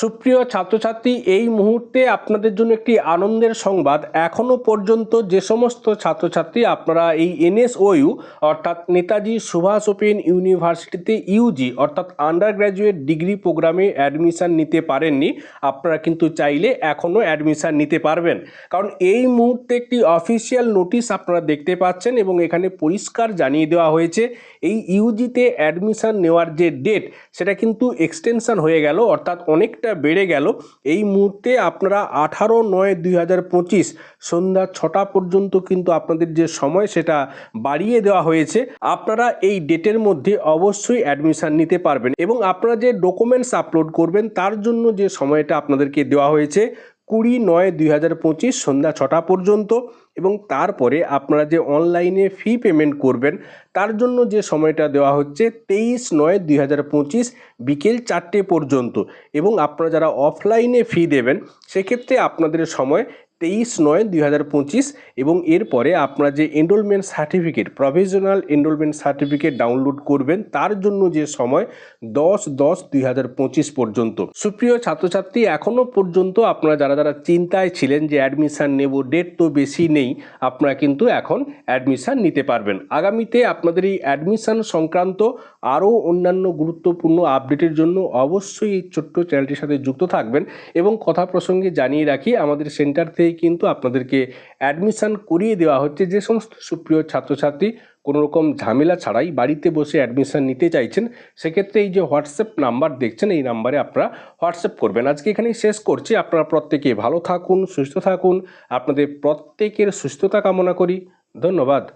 সুপ্রিয় ছাত্রছাত্রী, এই মুহূর্তে আপনাদের জন্য একটি আনন্দের সংবাদ। এখনও পর্যন্ত যে সমস্ত ছাত্রছাত্রী, আপনারা এই এনএসওইউ, অর্থাৎ নেতাজি সুভাষ ওপেন ইউনিভার্সিটিতে ইউজি, অর্থাৎ আন্ডার গ্র্যাজুয়েট ডিগ্রি প্রোগ্রামে অ্যাডমিশান নিতে পারেননি, আপনারা কিন্তু চাইলে এখনও অ্যাডমিশান নিতে পারবেন। কারণ এই মুহূর্তে একটি অফিসিয়াল নোটিশ আপনারা দেখতে পাচ্ছেন এবং এখানে পরিষ্কার জানিয়ে দেওয়া হয়েছে, এই ইউজিতে অ্যাডমিশান নেওয়ার যে ডেট, সেটা কিন্তু এক্সটেনশন হয়ে গেল, অর্থাৎ অনেকটা বেড়ে গেল। এই মুহূর্তে আপনারা আঠারো নয় দুই হাজার পঁচিশ সন্ধ্যা ছটা পর্যন্ত কিন্তু আপনাদের যে সময় সেটা বাড়িয়ে দেওয়া হয়েছে। আপনারা এই ডেটের মধ্যে অবশ্যই অ্যাডমিশান নিতে পারবেন এবং আপনারা যে ডকুমেন্টস আপলোড করবেন তার জন্য যে সময়টা আপনাদেরকে দেওয়া হয়েছে কুড়ি নয় দুই হাজার পঁচিশ সন্ধ্যা ছটা পর্যন্ত এবং তারপরে আপনারা যে অনলাইনে ফি পেমেন্ট করবেন, তার জন্য যে সময়টা দেওয়া হচ্ছে তেইশ নয় দুই হাজার পঁচিশ বিকেল চারটে পর্যন্ত। এবং আপনারা যারা অফলাইনে ফি দেবেন, সেক্ষেত্রে আপনাদের সময় তেইশ নয় দুই হাজার পঁচিশ এবং এরপরে আপনারা যে enrolment certificate provisional enrolment certificate download করবেন, তার জন্য যে সময় দশ দশ দুই হাজার পঁচিশ পর্যন্ত। সুপ্রিয় ছাত্রছাত্রী এখনও পর্যন্ত আপনারা যারা যারা চিন্তায় ছিলেন যে অ্যাডমিশান নেব ডেট তো বেশি নেই, আপনারা কিন্তু এখন অ্যাডমিশান নিতে পারবেন। আগামীতে আপনাদের এই অ্যাডমিশান সংক্রান্ত আরও অন্যান্য গুরুত্বপূর্ণ আপডেটের জন্য অবশ্যই এই ছোট্ট চ্যানেলটির সাথে যুক্ত থাকবেন এবং কথা প্রসঙ্গে জানিয়ে রাখি, আমাদের সেন্টার থেকে কিন্তু আপনাদেরকে অ্যাডমিশান করিয়ে দেওয়া হচ্ছে যে সমস্ত সুপ্রিয় ছাত্রছাত্রী কোনো রকম ঝামেলা ছাড়াই বাড়িতে বসে অ্যাডমিশান নিতে চাইছেন, সেক্ষেত্রে এই যে হোয়াটসঅ্যাপ নাম্বার দেখছেন, এই নাম্বারে আপনারা হোয়াটসঅ্যাপ করবেন। আজকে এখানেই শেষ করছি। আপনারা প্রত্যেকে ভালো থাকুন, সুস্থ থাকুন। আপনাদের প্রত্যেকের সুস্থতা কামনা করি। ধন্যবাদ।